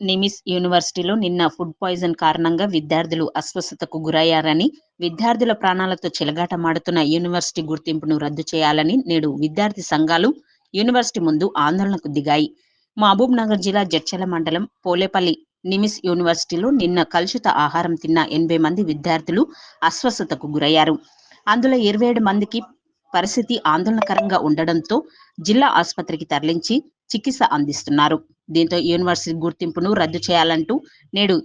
నిమిస్ యూనివర్సిటీలో నిన్న food poison కారణంగా విద్యార్థులు అస్వస్థతకు గురయ్యారని విద్యార్థుల ప్రాణాలతో చెలగాటమాడుతున్న యూనివర్సిటీ గుర్తింపును రద్దు చేయాలని నేడు విద్యార్థి సంఘాలు యూనివర్సిటీ ముందు ఆందోళనకు దిగాయి. మహబూబ్ నగర్ జిల్లా జడ్చల మండలం పోలేపల్లి నిమిస్ యూనివర్సిటీలో నిన్న కలుషిత ఆహారం తిన్న ఎనభై మంది విద్యార్థులు అస్వస్థతకు గురయ్యారు. అందులో ఇరవై ఏడు మందికి పరిస్థితి ఆందోళనకరంగా ఉండడంతో జిల్లా ఆసుపత్రికి తరలించి చికిత్స అందిస్తున్నారు. దీంతో యూనివర్సిటీ గుర్తింపును రద్దు చేయాలంటూ నేడు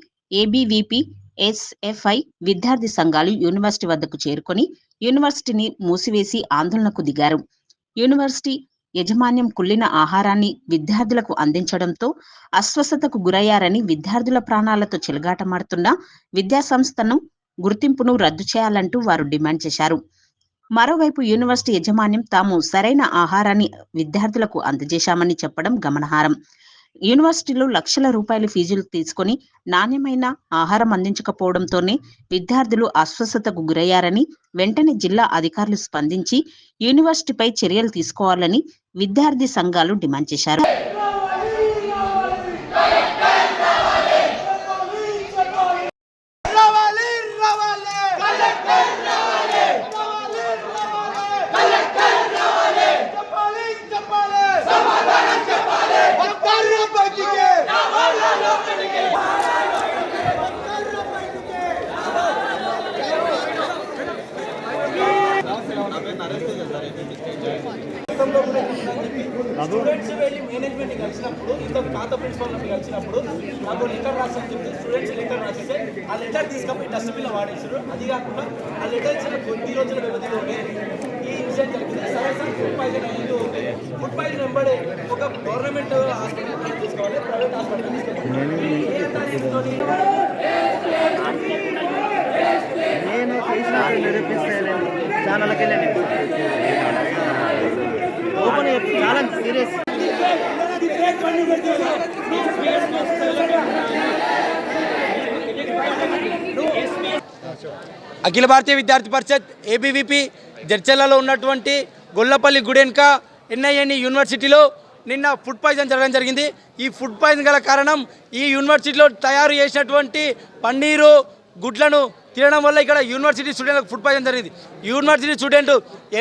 ఏబీవీపీ ఎస్ఎఫ్ఐ విద్యార్థి సంఘాలు యూనివర్సిటీ వద్దకు చేరుకొని యూనివర్సిటీని మూసివేసి ఆందోళనకు దిగారు. యూనివర్సిటీ యజమాన్యం కుళ్ళిన ఆహారాన్ని విద్యార్థులకు అందించడంతో అస్వస్థతకు గురయ్యారని విద్యార్థుల ప్రాణాలతో చెలగాటమాడుతున్న విద్యా సంస్థను గుర్తింపును రద్దు చేయాలంటూ వారు డిమాండ్ చేశారు. మరోవైపు యూనివర్సిటీ యజమాన్యం తాము సరైన ఆహారాన్ని విద్యార్థులకు అందజేశామని చెప్పడం గమనార్హం. యూనివర్సిటీలు లక్షల రూపాయల ఫీజులు తీసుకొని నాణ్యమైన ఆహారం అందించకపోవడంతోనే విద్యార్థులు అస్వస్థతకు గురయ్యారని వెంటనే జిల్లా అధికారులు స్పందించి యూనివర్సిటీపై చర్యలు తీసుకోవాలని విద్యార్థి సంఘాలు డిమాండ్ చేశారు. స్టూడెంట్స్ వెళ్ళి మేనేజ్మెంట్ కలిసినప్పుడు ఇంత పాత ప్రిన్సిపల్ కలిసినప్పుడు నాకు లెటర్ రాసని చెప్తే స్టూడెంట్స్ లెటర్ రాసిస్తే ఆ లెటర్ తీసుకపోయి డస్ట్బిన్ వాడేసారు అది కాకుండా ఆ లెటర్ ఇచ్చిన కొద్ది రోజుల వ్యవధిలోనే ఈ ఇన్సిడెంట్ జరిగింది సరసన ఫుడ్ పాయిజన్ అయ్యింది ఓకే ఫుడ్ పాయిజన్ వెంబడే ఒక గవర్నమెంట్ హాస్పిటల్ తీసుకోవాలి ప్రైవేట్ హాస్పిటల్ తీసుకోవాలి ఏ ఛానల్కి వెళ్ళండి ఓపెన్ చాలా సీరియస్ అఖిల భారతీయ విద్యార్థి పరిషత్ ఏబీవీపీ జడ్చర్లలో ఉన్నటువంటి గొల్లపల్లి గుడెన్క ఎన్ఐఎన్ యూనివర్సిటీలో నిన్న ఫుడ్ పాయిజన్ జరగడం జరిగింది. ఈ ఫుడ్ పాయిజన్ గల కారణం ఈ యూనివర్సిటీలో తయారు చేసినటువంటి పన్నీరు గుడ్లను తినడం వల్ల ఇక్కడ యూనివర్సిటీ స్టూడెంట్లకు ఫుడ్ పాయిజన్ జరిగింది. యూనివర్సిటీ స్టూడెంట్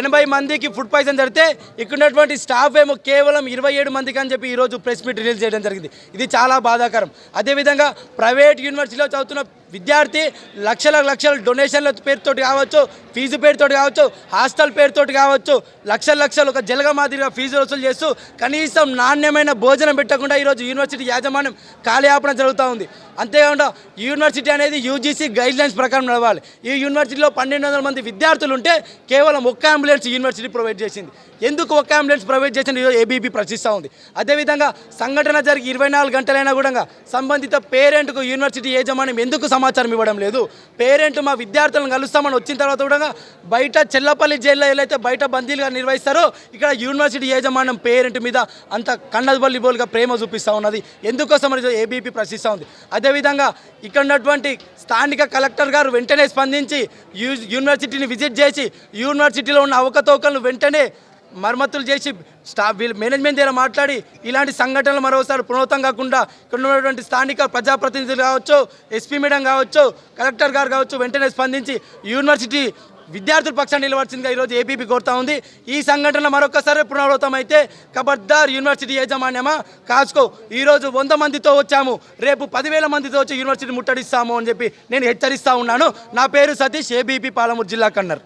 ఎనభై మందికి ఫుడ్ పాయిజన్ జరిగితే ఇక్కడున్నటువంటి స్టాఫ్ ఏమో కేవలం ఇరవై ఏడు మందికి అని చెప్పి ఈరోజు ప్రెస్ మీట్ రిలీజ్ చేయడం జరిగింది. ఇది చాలా బాధాకరం. అదేవిధంగా ప్రైవేట్ యూనివర్సిటీలో చదువుతున్న విద్యార్థి లక్షల లక్షల డొనేషన్ల పేరుతోటి కావచ్చు ఫీజు పేరుతోటి కావచ్చు హాస్టల్ పేరుతోటి కావచ్చు లక్షల లక్షలు ఒక జలగ మాదిరిగా ఫీజు వసూలు చేస్తూ కనీసం నాణ్యమైన భోజనం పెట్టకుండా ఈరోజు యూనివర్సిటీ యాజమాన్యం కాలయాపన జరుగుతూ ఉంది. అంతేకాకుండా యూనివర్సిటీ అనేది యూజీసీ గైడ్లైన్స్ ప్రకారం ప్రకారం నడవాలి. ఈ యూనివర్సిటీలో పన్నెండు వందల మంది విద్యార్థులు ఉంటే కేవలం ఒక్క అంబులెన్స్ యూనివర్సిటీ ప్రొవైడ్ చేసింది. ఎందుకు ఒక్క అంబులెన్స్ ప్రొవైడ్ చేసింది? ఏబీపీ ప్రశ్నిస్తూ ఉంది. అదేవిధంగా సంఘటన జరిగి ఇరవై నాలుగు గంటలైనా కూడా సంబంధిత పేరెంట్కు యూనివర్సిటీ యాజమాన్యం ఎందుకు సమాచారం ఇవ్వడం లేదు? పేరెంట్ మా విద్యార్థులను కలుస్తామని వచ్చిన తర్వాత కూడా బయట చెల్లపల్లి జైల్లో ఏదైతే బయట బందీలుగా నిర్వహిస్తారో ఇక్కడ యూనివర్సిటీ యాజమాన్యం పేరెంట్ మీద అంత కన్నబల్లి బోలుగా ప్రేమ చూపిస్తూ ఉన్నది. ఎందుకోసం ఏబీపీ ప్రశ్నిస్తూ ఉంది. అదేవిధంగా ఇక్కడ ఉన్నటువంటి స్థానిక కలెక్టర్ గారు వెంటనే స్పందించి యూ యూనివర్సిటీని విజిట్ చేసి యూనివర్సిటీలో ఉన్న అవకతవకలను వెంటనే మరమ్మతులు చేసి స్టాఫ్ వీళ్ళు మేనేజ్మెంట్ దగ్గర మాట్లాడి ఇలాంటి సంఘటనలు మరోసారి పునరుతం కాకుండా ఇక్కడ ఉన్నటువంటి స్థానిక ప్రజాప్రతినిధులు కావచ్చు ఎస్పీ మేడం కావచ్చు కలెక్టర్ గారు కావచ్చు వెంటనే స్పందించి యూనివర్సిటీ విద్యార్థుల పక్షాన్ని నిలవచ్చిందిగా ఈరోజు ఏపీపీ కోరుతా ఉంది. ఈ సంఘటన మరొకసారి పునరావృతం అయితే కబర్దార్ యూనివర్సిటీ యాజమాన్యమా? కాస్కో ఈరోజు వంద మందితో వచ్చాము. రేపు పదివేల మందితో వచ్చి యూనివర్సిటీ ముట్టడిస్తాము అని చెప్పి నేను హెచ్చరిస్తా ఉన్నాను. నా పేరు సతీష్ ఏబీపీ పాలమూరు జిల్లా కన్నర్.